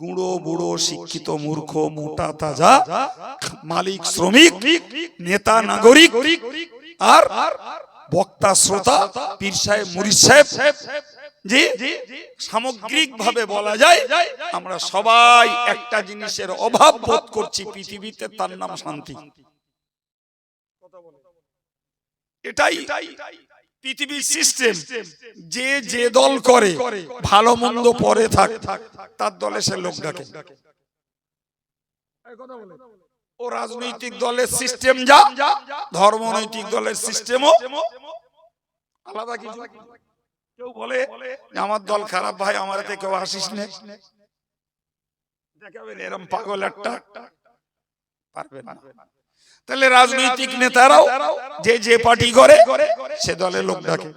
গুঁড়ো বুড়ো শিক্ষিত মূর্খ মোটা তাজা মালিক শ্রমিক নেতা নাগরিক আর বক্তা শ্রোতা পীর সাহেব মুরিদ সাহেব যে সামগ্রিক ভাবে বলা যায় আমরা সবাই একটা জিনিসের অভাব বোধ করছি পৃথিবীতে তার নাম শান্তি। এটাই পৃথিবীর সিস্টেম যে যে দল করে ভালো মন্দ পরে থাক তার দলে সে লোক ডাকে। ও রাজনৈতিক দলের সিস্টেম যা ধর্মনৈতিক দলের সিস্টেমও আলাদা কিছু। কেউ বলে আমার দল খারাপ ভাই আমার এতে কেউ আসিস নে। দেখাবেন এরম পাগল একটা। পারবে না। তাহলে রাজনৈতিক নেতারাও যে যে পার্টি করে, সে দলে লোক ডাকে।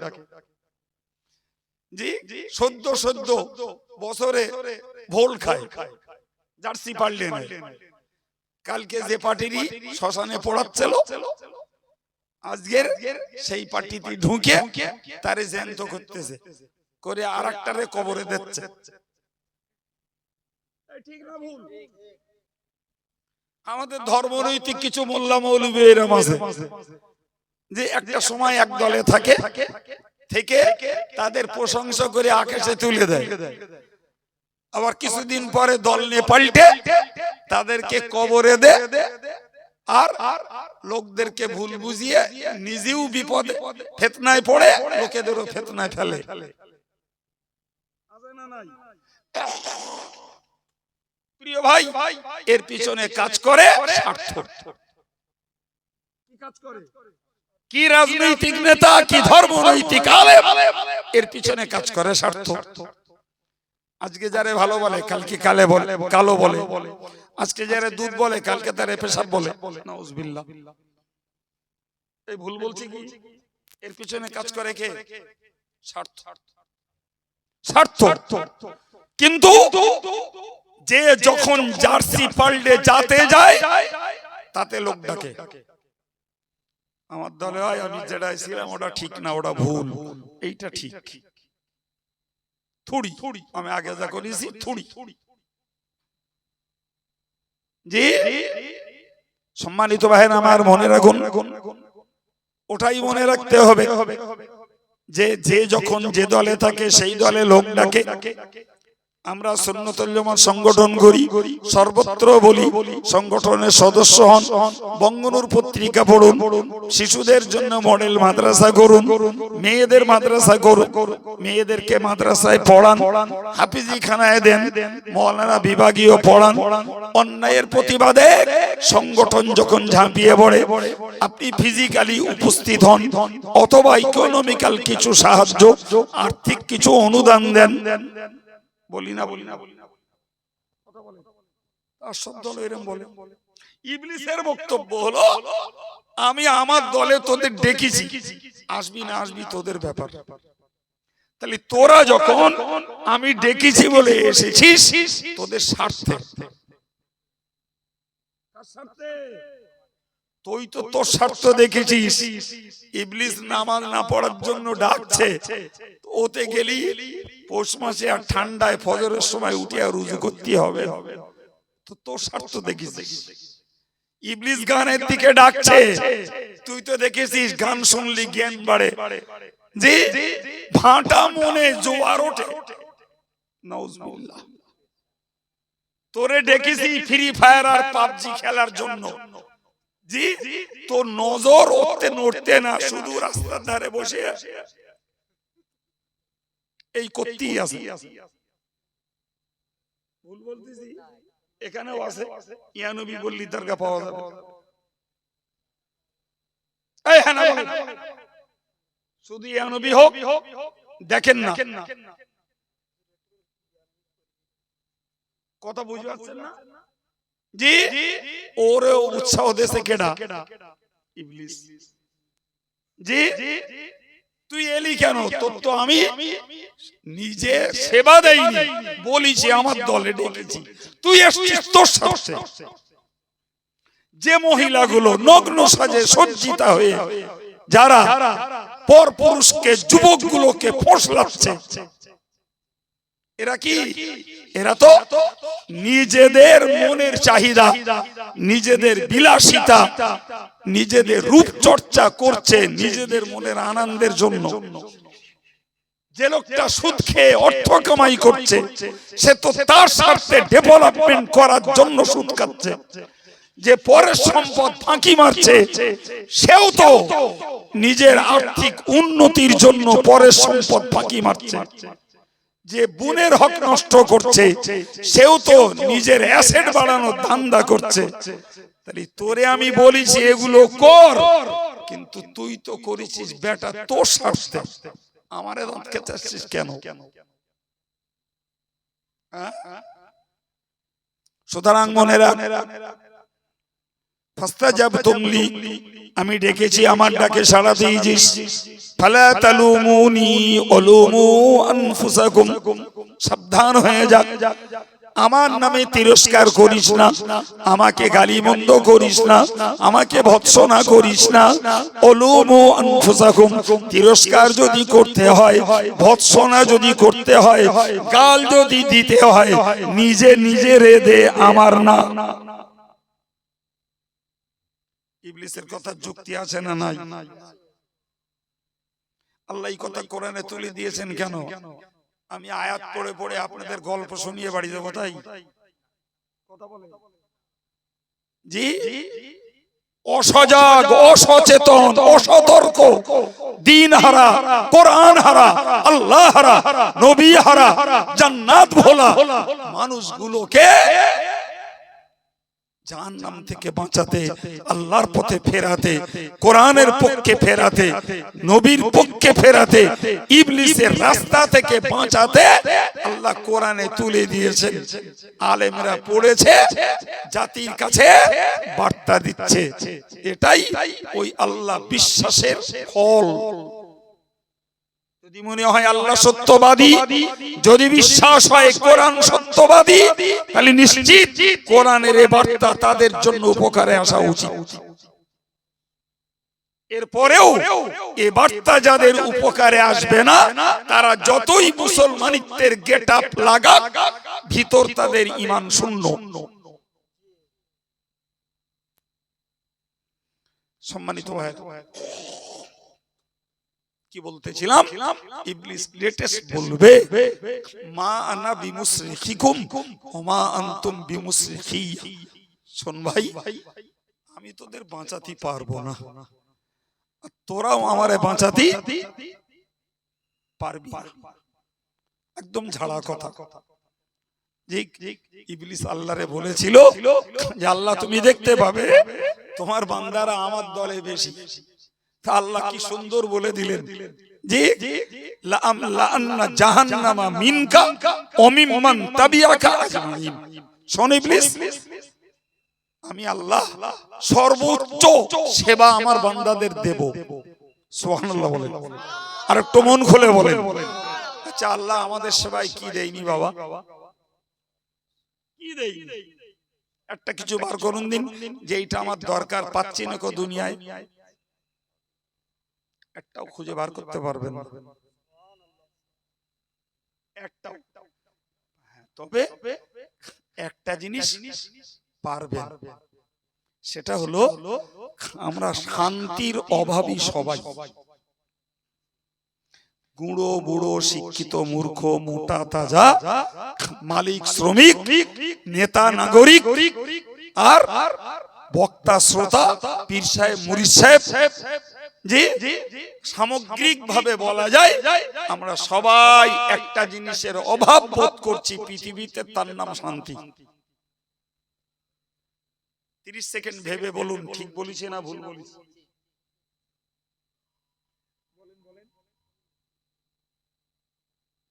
জি? সদ্য সদ্য বছরে ভোল খায়, জার্সি পাল্টে কালকে যে পার্টিরই শ্মশানে পড়াচ্ছিল, আজকের সেই পার্টিতে ঢুকে তারে জ্যান্ত করতেছে, করে আর কবরে দিচ্ছে। ঠিক না ভুল? আমাদের ধর্মনৈতিক কিছু মোল্লা মৌলবী এরম আছে যে একটা সময় এক দলে থাকে থেকে তাদের প্রশংসা করে আকাশে তুলে দেয়। আবার কিছুদিন পরে দল নিয়ে পাল্টে তাদেরকে কবরে দে আর লোকদেরকে ভুল বুঝিয়ে নিজেও বিপদে ফেতনায় পড়ে লোকেদেরও ফেতনায় ফেলে। প্রিয় ভাই এর পিছনে কাজ করে স্বার্থ। কি রাজনৈতিক নেতা কি ধর্মনৈতিক আলেম এর পিছনে কাজ করে স্বার্থ। আজকে যারে ভালো বলে কালকে কালে বলে কালো বলে। আজকে যারে দুধ বলে কালকে তারে পেশাব বলে। নাউজুবিল্লাহ। এই ভুল বলছি কি? এর পিছনে কাজ করে কে? স্বার্থ। স্বার্থ। কিন্তু যে যখন জার্সি পাল্টে যাতে যায়, তাতে লোক ডাকে। আমার দলে হয়, আমি যেটা ছিলাম ওটা ঠিক না, ওটা ভুল। এইটা ঠিক। থুড়ি, আমি আগে যা করেছি থুড়ি। জি? সম্মানিত ভাই আমার মনে রাখুন, ওটাই মনে রাখতে হবে যে যে যখন যে দলে থাকে, সেই দলে লোক ডাকে। আমরা সন্ন্যতল্যমান সংগঠন করি সর্বত্র বলি সংগঠনের সদস্য হন বঙ্গনুর পত্রিকা পড়ুন শিশুদের জন্য মডেল মাদ্রাসা করুন মেয়েদের মাদ্রাসা করুন মেয়েদেরকে মাদ্রাসায় পড়ান হাফিজি খানায় দেন মৌলানা বিভাগীয় পড়ান অন্যায়ের প্রতিবাদে সংগঠন যখন ঝাঁপিয়ে পড়ে আপনি ফিজিক্যালি উপস্থিত হন অথবা ইকোনমিক্যাল কিছু সাহায্য আর্থিক কিছু অনুদান দেন। বলি না বলি না। বলি। না তার সব দল এরম বলে। ইবলিসের বক্তব্য হলো আমি আমার দলে তোদের ডেকেছি। আসবি না আসবি তোদের ব্যাপার। তাহলে তোরা যখন আমি ডেকেছি বলে এসেছিস তোদের স্বার্থে। তুই তো তোর স্বার্থ দেখেছিস ইবলিস নামাজ না পড়ার জন্য ডাকছে। ওতে গেলি পৌষ মাসে আর ঠান্ডায় ফজরের সময় উঠে আর রুজু করতে হবে। তো তোর স্বার্থ দেখিস। ইবলিস গানের দিকে ডাকছে। তুই তো দেখেছিস গান শুনলি, জ্ঞান বাড়ে। যে ভাটা মনে জোয়ার ওঠে। তোরে ডেকেছি ফ্রি ফায়ার আর পাবজি খেলার জন্য। জি, তোর নজর উঠতে নড়তে না, শুধু রাস্তার ধারে বসে। এই করতেই আছে ভুল বলতেছি? এখানেও আছে। ইয়ানবী বললি দরগা পাওয়া যাবে। এই হ্যাঁ শুধু ইয়ানবী হোক দেখেন না। কথা বুঝতে পারছেন না? জি? ওরে উৎসাহ দেশে কেডা? ইবলিস। জি? তুই এলি কেন? তোর তো আমি নিজে সেবা দেইনি। যে আমার দলে ডেকেছি। তুই এসছিস তোর সাথে। যে মহিলাগুলো নগ্ন সাজে সজ্জিতা হয়ে যারা পর পুরুষকে যুবকগুলোকে ফোসলাচ্ছে। এরা কি? এরা তো নিজেদের মনের চাহিদা নিজেদের বিলাসিতা নিজেদের রূপচর্চা করছে নিজেদের মনের আনন্দের জন্য। যে লোকটা সুদ খেয়ে অর্থ কামাই করছে সে তো তার স্বার্থে ডেভেলপমেন্ট করার জন্য সুদ খাচ্ছে যে পরের সম্পদ ফাঁকি মারছে সেও তো নিজের আর্থিক উন্নতির জন্য পরের সম্পদ ফাঁকি মারছে। যে বুনের হক নষ্ট করছে, সেও তো নিজের অ্যাসেট বাড়ানোর ধান্দা করছে। তাহলে তোরে আমি বলেছি এগুলো কর, কিন্তু তুই তো করেছিস বেটা তোর স্বার্থে। আমারে দাঁতকে চাচ্ছিস কেন? হ্যাঁ? সুতরাং ফাস্তা আমি ডেকেছি আমার ডাকে সাড়া দিয়েছিস ফালা তালুমুনি অলুমু আনফুসাকুম। সাবধান হয়ে যাক আমার নামে তিরস্কার করিস না। আমাকে গালিমন্দ করিস না। আমাকে ভৎসনা করিস না। অলুমু আনফুসাকুম। তিরস্কার যদি করতে হয়, ভৎসনা যদি করতে হয়, গাল যদি দিতে হয়, নিজে নিজে রে দে আমার না। ইবলিসের কথা যুক্তি আছে না নাই? আল্লাহ এই কথা কোরআনে তুলে দিয়েছেন কেন? আমি আয়াত পড়ে পড়ে আপনাদের গল্প শুনিয়ে বাড়ি দেবো তাই? জি? অসজাগ অসচেতন অসতর্ক দিন হারা কোরআন হারা আল্লাহ হারা নবী হারা জান্নাত ভোলা মানুষগুলোকে জাহান্নাম থেকে বাঁচাতে আল্লাহর পথে ফেরাতে কোরআনের পক্ষে ফেরাতে নবীর পক্ষে ফেরাতে ইবলিসের রাস্তা থেকে বাঁচাতে আল্লাহ কোরআনে তুলে দিয়েছেন। আলেমরা পড়েছে জাতির কাছে বার্তা দিচ্ছে। এটাই ওই আল্লাহ বিশ্বাসের ফল। যদি মনে হয় আল্লাহ সত্যবাদী যদি বিশ্বাস হয় কোরআন সত্যবাদী তাহলে নিশ্চিত কোরআনের এ বার্তা তাদের জন্য উপকারে আসা উচিত। এরপরেও এ বার্তা যাদের উপকারে আসবে না তারা যতই মুসলমানিত্বের গেট আপ লাগাক ভিতর তাদের ইমান শূন্য। সম্মানিত ভাই কি বলতেছিলাম? ইবলিস লেটেস্ট বলবে, মা আনা বিমুসরিখিকুম, ওমা আনতুম বিমুসরিখি শোন ভাই, আমি তোদের বাঁচাতে পারব না। তোরাও আমারে বাঁচাতে পারবি একদম ঝাড়া কথা। ইবলিস আল্লাহরে বলেছিল যে, আল্লাহ তুমি দেখতে পাবে, তোমার বান্দারা আমার দলে বেশি। তা আল্লাহ কি সুন্দর বলে দিলেন? জি লাআম লাআন্না জাহান্নামা মিনকা ওয়া মিম্মান তাবিআকা আজমাইন। শোন ইবলিস। আমি আল্লাহ সর্বোচ্চ সেবা আমার বান্দাদের দেব। সুবহানাল্লাহ বলেন। আর একটু মন খুলে বলেন। আচ্ছা আল্লাহ আমাদের সেবায় কি দেয়নি বাবা? কি দেই একটা কিছু বার করুন দিন যে এইটা আমার দরকার পাচ্ছি না কো দুনিয়ায়। একটাও খুঁজে বার করতে পারবেন একটাও হ্যাঁ, তবে একটা জিনিস পারবেন। সেটা হলো আমরা শান্তির অভাবী সবাই। গুঁড়ো বুড়ো শিক্ষিত মূর্খ মোটা তাজা মালিক শ্রমিক নেতা নাগরিক আর বক্তা শ্রোতা পীর সাহেব মুরিদ সাহেব যে সামগ্রিক ভাবে বলা যায় আমরা সবাই একটা জিনিসের অভাব বোধ করছি পৃথিবীতে তার নাম শান্তি। তিরিশ সেকেন্ড ভেবে বলুন ঠিক বলিছে না ভুল বলিছে?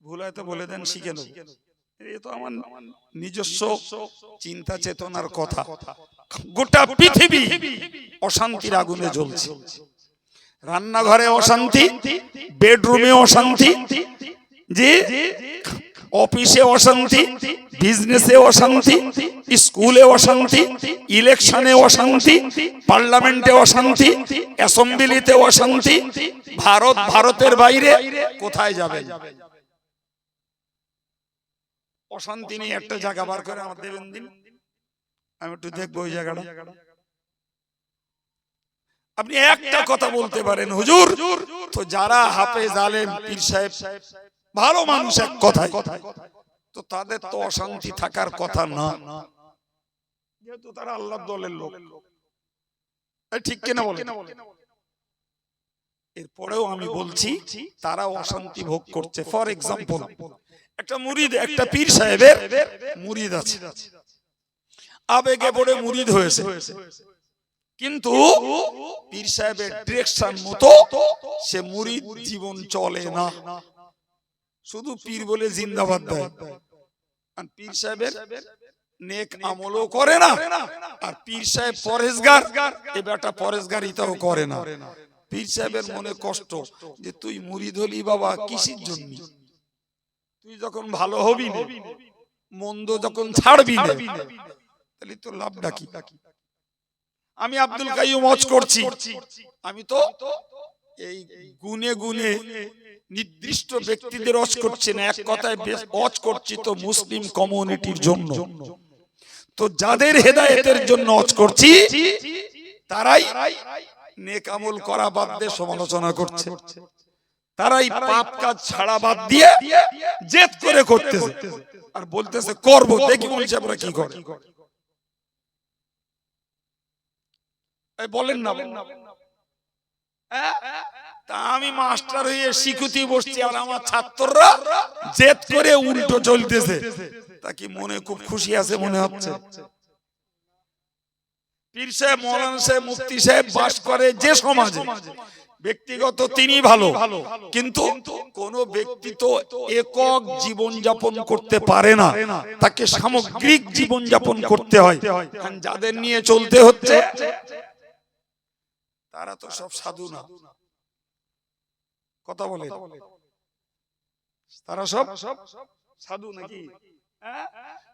ভুল হয়তো বলে দেন শিখে নেব। এ তো আমার নিজস্ব চিন্তা চেতনার কথা। গোটা পৃথিবী অশান্তির আগুনে জ্বলছে। রান্নাঘরে অশান্তি বেডরুমে অশান্তি যে অফিসে অশান্তি বিজনেসে অশান্তি স্কুলে অশান্তি ইলেকশনে অশান্তি পার্লামেন্টে অশান্তি অ্যাসেম্বলিতে অশান্তি ভারত ভারতের বাইরে কোথায় যাবে অশান্তি নেই একটা জায়গা বার করে আমার দেবেন দিন। আমি একটু দেখব ওই জায়গাটা। আপনি একটা কথা বলতে পারেন হুজুর তো যারা হাফেজ আলেম পীর সাহেব ভালো মানুষ এক কথায় তো তাদের তো অশান্তি থাকার কথা না। যেহেতু তারা আল্লাহ দলের লোক। ঠিক কিনা বলে এরপরেও আমি বলছি তারা অশান্তি ভোগ করছে। ফর এক্সাম্পল একটা মুরিদ একটা পীর সাহেবের মুরিদ আছে। আবেগে পড়ে মুরিদ হয়েছে। কিন্তু পীর সাহেবের ডিরেকশন মতো সে মুরিদ জীবন চলে না। শুধু পীর বলে জিন্দাবাদ দেয়। আর পীর সাহেবের নেক আমলও করে না। আর পীর সাহেব পরেশগার এ বেটা পরেশগারিতাও করে না। পীর সাহেবের মনে কষ্ট যে তুই মুরিদ হলি বাবা কিসের জন্য? তুই যখন ভালো হবি মন্দ যখন ছাড়বি না, তাহলে তো লাভটা কি? আমি আব্দুল কাইম হজ করছি। আমি তো এই গুনে গুনে নির্দিষ্ট ব্যক্তিদের হজ করছি না। এক কথায় হজ করছি তো মুসলিম কমিউনিটির জন্য। তো যাদের হেদায়েতের জন্য হজ করছি তারাই নেক আমল করা বাদ দিয়ে সমালোচনা করছে। তারাই পাপ কাজ ছাড়া বাদ দিয়ে জেদ করে করতেছে। আর বলতেছে করব দেখি বলছে আমরা কি করে এই বলেন না। হ্যাঁ? তা আমি মাস্টার হয়ে শিখুতি বসছি আর আমার ছাত্ররা জেদ করে উল্টো চলতেছে। তা কি মনে খুব খুশি আছে মনে হচ্ছে? পীর সাহেব মৌলানা সাহেব মুফতি সাহেব বাস করে যে সমাজে ব্যক্তিগত তিনি ভালো কিন্তু কোন ব্যক্তি তো একক জীবন যাপন করতে পারে না। তাকে সামগ্রিক জীবন যাপন করতে হয়। যাদের নিয়ে চলতে হচ্ছে তারা তো সব সাধু না। কথা বলে তারা সব সাধু নাকি? হ্যাঁ?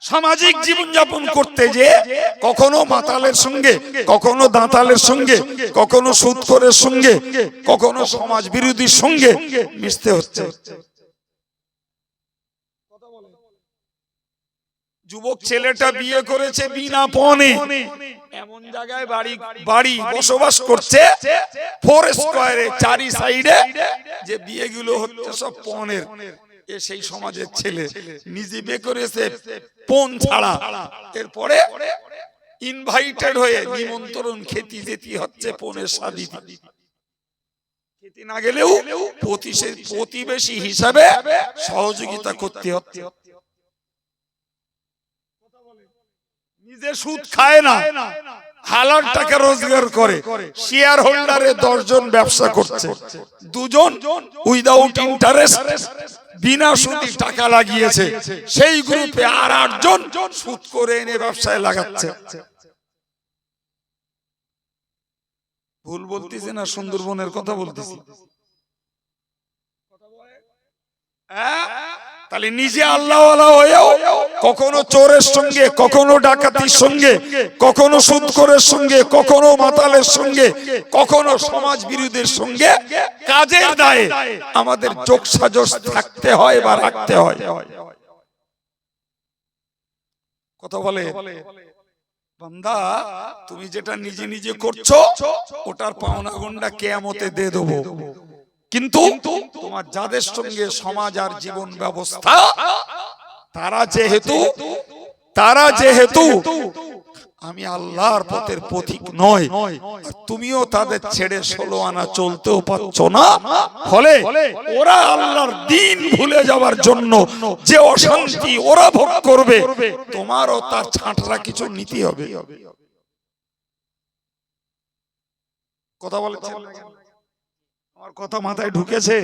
সামাজিক জীবন যাপন করতে যে কখনো মাতালের সঙ্গে কখনো দাঁতালের সঙ্গে কখনো সুৎখরের সঙ্গে কখনো সমাজ বিরোধীর সঙ্গে মিশতে হচ্ছে। যুবক ছেলেটা বিয়ে করেছে বিনা পণে। এমন জায়গায় বাড়ি বাড়ি বসবাস করছে ফোর স্কোয়ারে চারি সাইডে যে বিয়েগুলো হচ্ছে সব পণের এ সেই সমাজের ছেলে। নিজে বিয়ে করেছে পণ ছাড়া। এরপরে ইনভাইটেড হয়ে নিমন্ত্রণ খেতে যেতে হচ্ছে পনেরো সাদি খেতে না গেলেও প্রতিবেশী হিসাবে সহযোগিতা করতে হচ্ছে। নিজে সুদ খায় না হালাল টাকা রোজগার করে। শেয়ার হোল্ডারে দশজন ব্যবসা করছে। দুজন উইদাউট ইন্টারেস্ট বিনা সুদি টাকা লাগিয়েছে। সেই গ্রুপে আর আটজন সুদ করে এনে ব্যবসায় লাগাচ্ছে। ভুল বলতেছি না সুন্দরবনের কথা বলতেছি। হ্যাঁ? তাহলে নিজে আল্লাহ হয়েও কখনো চোরের সঙ্গে, কখনো ডাকাতির সঙ্গে, কখনো সুদখোরের সঙ্গে, কখনো মাতালের সঙ্গে, কখনো সমাজ বিরোধীর সঙ্গে কাজের দায়ে আমাদের চোখ সাজস থাকতে হয় বা রাখতে হয়। কথা বলে? বান্দা, তুমি যেটা নিজে নিজে করছ, ওটার পাওনা গন্ডা কেয়ামতে দিয়ে দেবো। কিন্তু তোমার যাদের সঙ্গে সমাজ আর জীবন ব্যবস্থা তারা যেহেতু তারা যেহেতু আমি আল্লাহর পথের পথিক নয় আর তুমিও তাদের ছেড়ে ষোলো আনা চলতেও পারছ না। ফলে ওরা আল্লাহর দিন ভুলে যাওয়ার জন্য যে অশান্তি ওরা ভোগ করবে তোমারও তার ছাঁটরা কিছু নীতি হবে। কথা বলে আমার কথা মাথায় ঢুকেছে